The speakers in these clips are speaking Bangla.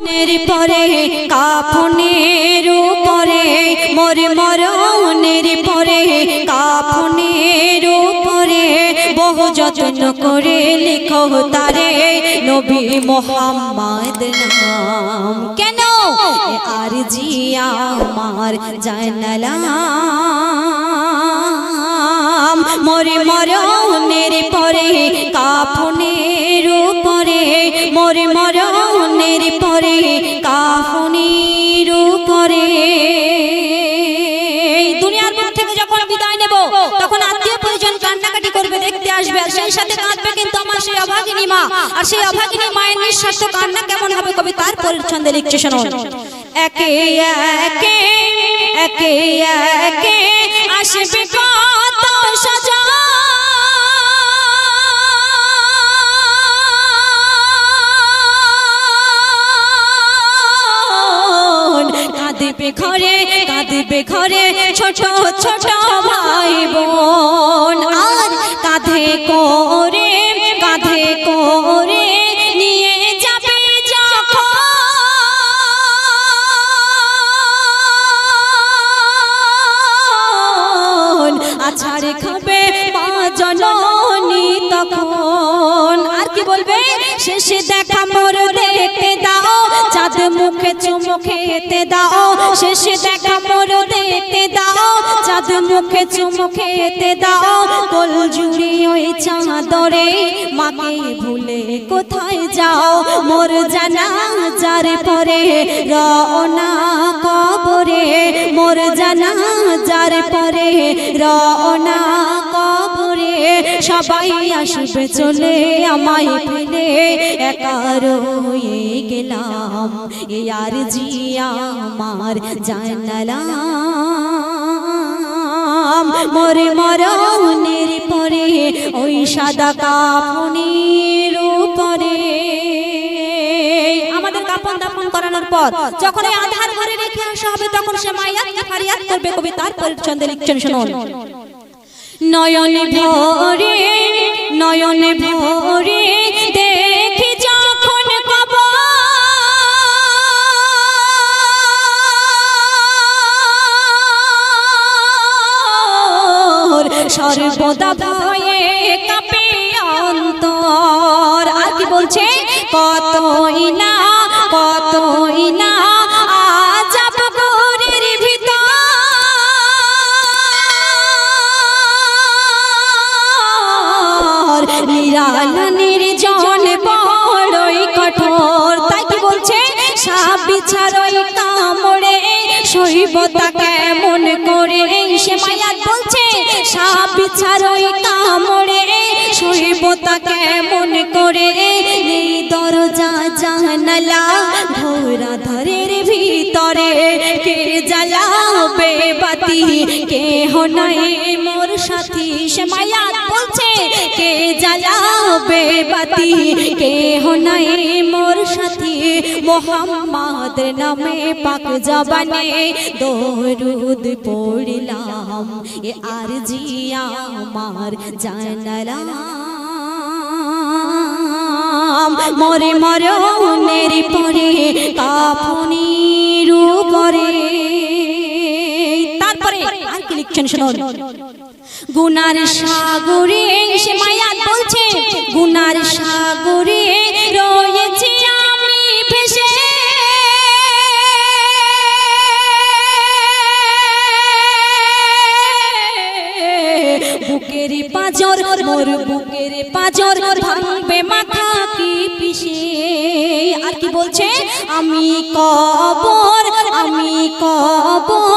পরে, কাফনের উপরে মোর মরণের পরে, কাফনের উপরে, বহু যত্ন করে লিখো তারে নবী মোহাম্মদ নাম। কেন? আর আমার জানালাম মরে মরণের পরে, কাফনের উপরে মরে মরণের পরে, কাফনের উপরে। দুনিয়ার থেকে যখন বিদায় নেব, তখন আত্মীয় পরিজন কান্নাকাটি করবে, দেখতে আসবে, আর সেই সাথে কাঁদবে কিন্তু আমার সেই অভাগিনী মা। আর সেই অভাগিনী মায়ের নিঃস্বার্থ কান্না কেমন হবে কবি তার পরিচ্ছন্দে লিখছে শুনুন একে একে একে একে, আসবে কাঁদবে ঘরে ছোট ছোট ভাই বোন। আর কাঁধে করে কাঁধে করে নিয়ে যাবে যখন। আছাড়ে খাবে মা জননী তখন। আর কি বলবে? শেষে দেখা মোর দেখতে দাও। চাঁদ মুখে চুমু খেতে দাও। শেষে দেখা দেখতে দাও, চাঁদ মুখে চুমু খেতে দাও কোল জুড়ি ওই চাঁদরে মাকে ভুলে কোথায় যাও? মোর জানা যার পরে রওনা কবরে, মোর জানা যার পরে রওনা সবাই আসবে চলে, আমায় ফেলে একা রয়ে গেলাম। এ জিয়া আমার জানালাম। মরে মরণের পরে ওই সাদা কাপনের উপরে। কাপন দাপন করানোর পর যখন আধার ঘরে রেখে আসা হবে, তখন সে মায়াতকে ফারিয়াদ করবে কবি তার পরিচ্ছন্দে লিখছেন শুনুন। নয়নে ভরে নয়নে ভরে, দেখি যখন কবর। সর্বদা ভয়ে কাঁপে অন্তর। আর কি বলছে, কতই না বড়ই কঠোর। তাই কি বলছে? সাপ কামড়ে। শৈবতা কেমন করে? সে মায়াত বলছে কামড়ে। কেমন করে? দরজা, জানালা ভিতরে। কে জ্বালাবে বাতি? কে হনাই মোর সাথী। সে কে জ্বালাবে বাতি কে হনাই মোর সাথী। মোহাম্মদ নামে পাক জবানে দরুদ পড়লাম। এ আর জিয়া আমার জানালাম। মরে মরণের পরে কাফনির তারপরে আর কি লিখছেন শুনুন। গুনার সাগরে সে মায়া বলছে গুনার সাগরে রয়েছে আমি ভেসে। বুকের পাজর, মোর বুকের পাজর ভাঙবে মাথা কি পিসে আর কি বলছে? আমি কবর আমি কবর।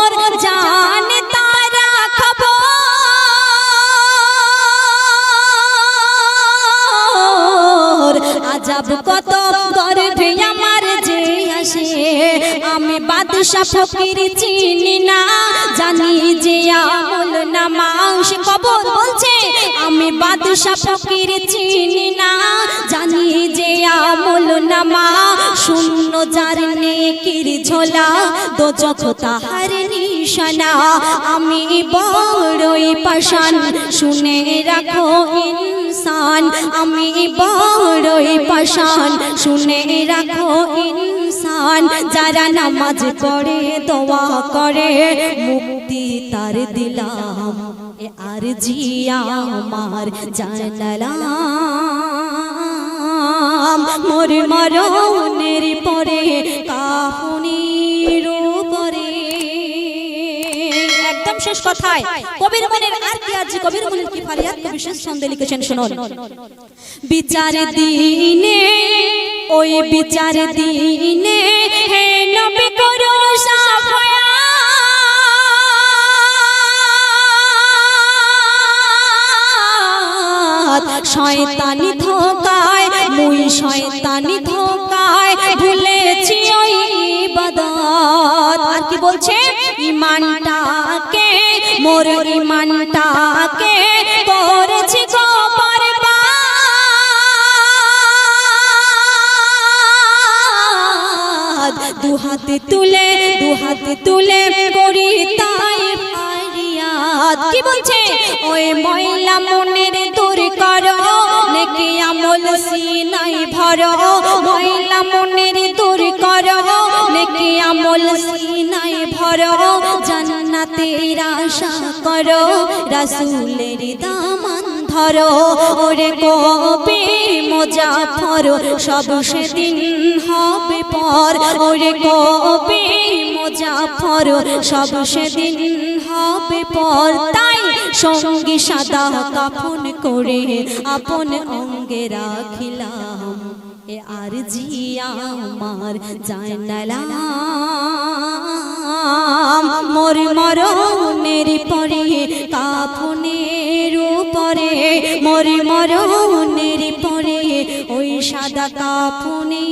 আজাব কত গর্ভে আমার যে আসে। আমি বাদশা ফকির চিনি না, জানি যে আমল নামা সে কবর বলছে। আমি বাদশা ফকির চিনি না, জানি যে আমল নামা শূন্য যার নেকির ঝোলা। দোজখ তাহার নিশানা আমি বড়ই পাশান শুনে রাখো ইনসান, আমি বড়ই পাশান শুনে রাখো ইনসান, যারা নামাজ পড়ে দোয়া করে, মুক্তি তার দিলাম। আর জিয়া আমার জানালাম। মোর মরণের পরে কাহুনির একদম শেষ কথায়। কবির মনের আর কি আজ কবির মনের কি ফারিয়াদ? কবি শেষ ছন্দে লিখেছেন শুনুন বিচার দিনে, ওই বিচার দিনে হে নবী করো সাফায়াত। শয়তানি ধোকায়, মুই শয়তানি ধোকায়, ভুলেছি ওই ইবাদত। আর কি বলছে? ইমানটাকে মোর ইমানটাকে করেছি গো বরবাদ। দু হাতে তুলে, দু হাতে তুলে করি তাই ফারিয়াদ। কি বলছে? ওই ময়লা মনের দূর করো নেকি আমল সিনাই ভরো। ময়লা মনের দূর আমল সিনাই ভরো, জান্নাতের আশা করো, রাসূলের দামান ধরো, ওরে কবে মোজাফর সব সেদিন হবে পর, ওরে কবে মোজাফর সব সেদিন হবে পর। তাই সঙ্গে সাদা কাফন করে, আপন অঙ্গে রাখিলাম। এ আর জিয়া আমার জানালাম মোর মরণের পরে কাফনের উপরে, মোর মরণের পরে ওই সাদা কাফনে